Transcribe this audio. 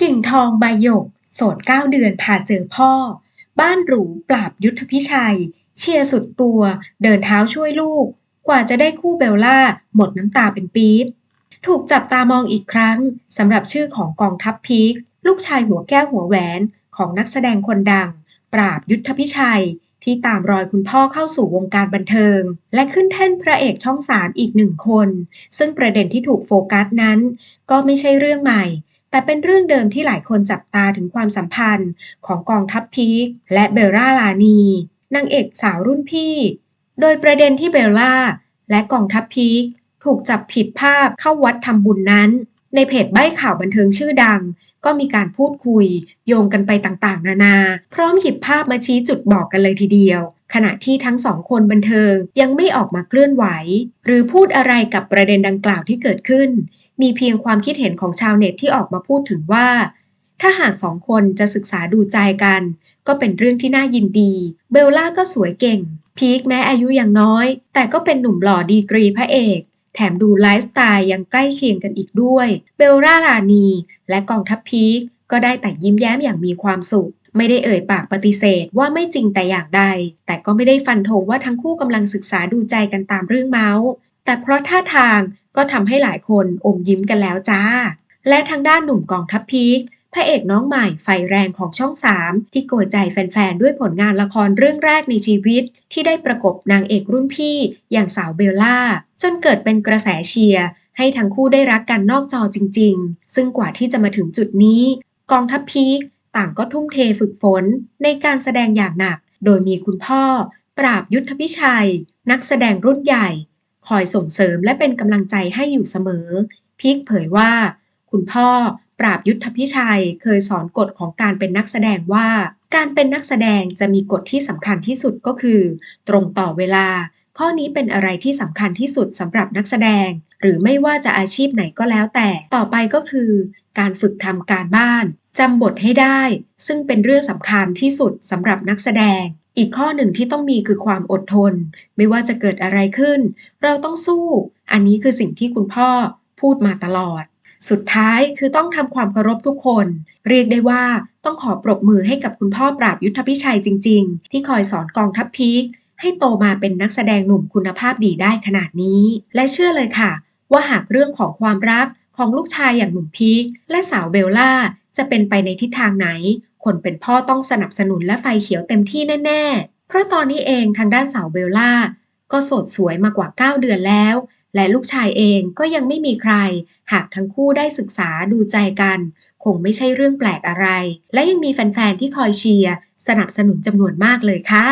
กิ่งทองใบหยก โสดเก้าเดือนพาเจอพ่อ บ้านหรูปราบยุทธพิชัย เชียร์สุดตัว เดินเท้าช่วยลูก กว่าจะได้คู่เบลล่า หมดน้ำตาเป็นปี๊บ ถูกจับตามองอีกครั้งสำหรับชื่อของกองทัพพีค ลูกชายหัวแก้วหัวแหวนของนักแสดงคนดัง ปราบยุทธพิชัยที่ตามรอยคุณพ่อเข้าสู่วงการบันเทิง และขึ้นแท่นพระเอกช่องสามอีกหนึ่งคน ซึ่งประเด็นที่ถูกโฟกัสนั้น ก็ไม่ใช่เรื่องใหม่ แต่เป็นเรื่องเดิมที่หลายคนจับตาถึงความสัมพันธ์ของกองทัพพีคและเบลล่าลานีนางเอกสาวรุ่นพี่ โดยประเด็นที่เบลล่าและกองทัพพีคถูกจับผิดภาพเข้าวัดทำบุญนั้น ในเพจใบ้ข่าวบันเทิงชื่อดัง ก็มีการพูดคุย โยงกันไปต่างๆ นานา พร้อมหยิบภาพมาชี้จุดบอกกันเลยทีเดียว ขณะที่ทั้งสองคนบันเทิงยังไม่ออกมาเคลื่อนไหว หรือพูดอะไรกับประเด็นดังกล่าวที่เกิดขึ้น มีเพียงความคิดเห็นของชาวเน็ตที่ออกมาพูดถึงว่า ถ้าหากสองคนจะศึกษาดูใจกัน ก็เป็นเรื่องที่น่ายินดี เบลล่าก็สวยเก่ง พีคแม้อายุยังน้อย แต่ก็เป็นหนุ่มหล่อดีกรีพระเอกแถมดูไลฟ์สไตล์ยังใกล้เคียงกันอีกด้วย เบลล่ารานี และกองทัพพีคก็ได้แต่ยิ้มแย้มอย่างมีความสุข ไม่ได้เอ่ยปากปฏิเสธว่าไม่จริงแต่อย่างใด แต่ก็ไม่ได้ฟันธงว่าทั้งคู่กำลังศึกษาดูใจกันตามเรื่องเมาส์แต่เพราะท่าทางก็ทำให้หลายคนอมยิ้มกันแล้วจ้า และทางด้านหนุ่มกองทัพพีคพระเอกน้องใหม่ไฟแรงของช่อง 3 ที่โกยใจแฟนๆ ด้วยผลงานละครเรื่องแรกในชีวิต ที่ได้ประกบนางเอกรุ่นพี่อย่างสาวเบลล่า จนเกิดเป็นกระแสเชียร์ให้ทั้งคู่ได้รักกันนอกจอจริง ๆ ซึ่งกว่าที่จะมาถึงจุดนี้ กองทัพพีค ต่างก็ทุ่มเทฝึกฝนในการแสดงอย่างหนัก โดยมีคุณพ่อ ปราบยุทธพิชัย นักแสดงรุ่นใหญ่ คอยส่งเสริมและเป็นกำลังใจให้อยู่เสมอ พีคเผยว่า คุณพ่อ ปราบยุทธพิชัยเคยสอนกฎของการเป็นนักแสดงว่า การเป็นนักแสดงจะมีกฎที่สำคัญที่สุดก็คือ ตรงต่อเวลา ข้อนี้เป็นอะไรที่สำคัญที่สุดสำหรับนักแสดง หรือไม่ว่าจะอาชีพไหนก็แล้วแต่ ต่อไปก็คือ การฝึกทำการบ้าน จำบทให้ได้ ซึ่งเป็นเรื่องสำคัญที่สุดสำหรับนักแสดง อีกข้อหนึ่งที่ต้องมีคือความอดทน ไม่ว่าจะเกิดอะไรขึ้น เราต้องสู้ อันนี้คือสิ่งที่คุณพ่อพูดมาตลอด สุดท้ายคือต้องทำความเคารพทุกคน เรียกได้ว่าต้องขอปรบมือให้กับคุณพ่อปราบยุทธพิชัยจริง ๆ ที่คอยสอนกองทัพพีคให้โตมาเป็นนักแสดงหนุ่มคุณภาพดีได้ขนาดนี้ และเชื่อเลยค่ะ ว่าหากเรื่องของความรักของลูกชายอย่างหนุ่มพีคและสาวเบลล่า จะเป็นไปในทิศทางไหน คนเป็นพ่อต้องสนับสนุนและไฟเขียวเต็มที่แน่ ๆ เพราะตอนนี้เองทางด้านสาวเบลล่า ก็โสดสวยมากว่า 9 เดือนแล้ว และลูกชายเองก็ยังไม่มีใคร หากทั้งคู่ได้ศึกษาดูใจกัน คงไม่ใช่เรื่องแปลกอะไร และยังมีแฟนๆที่คอยเชียร์สนับสนุนจำนวนมากเลยค่ะ